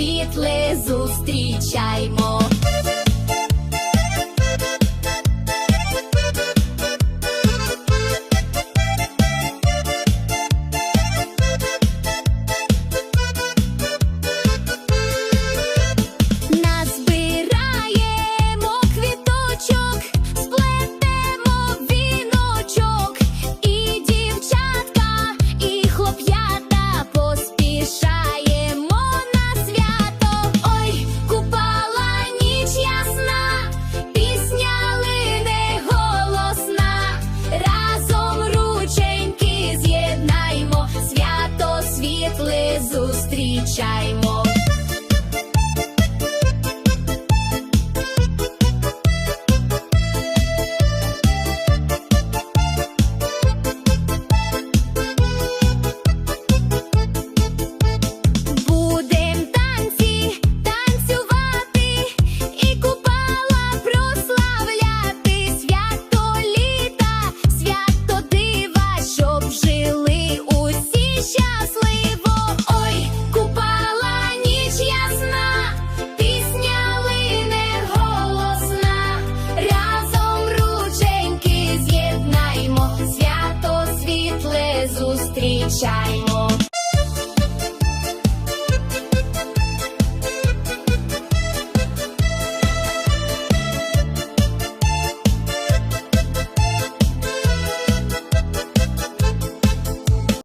світле зустрічаймо. зустрічаймо. Будем танці танцювати і купала прославляти свято літа, свято дива, щоб жили усі щасливі. Світле зустрічаймо.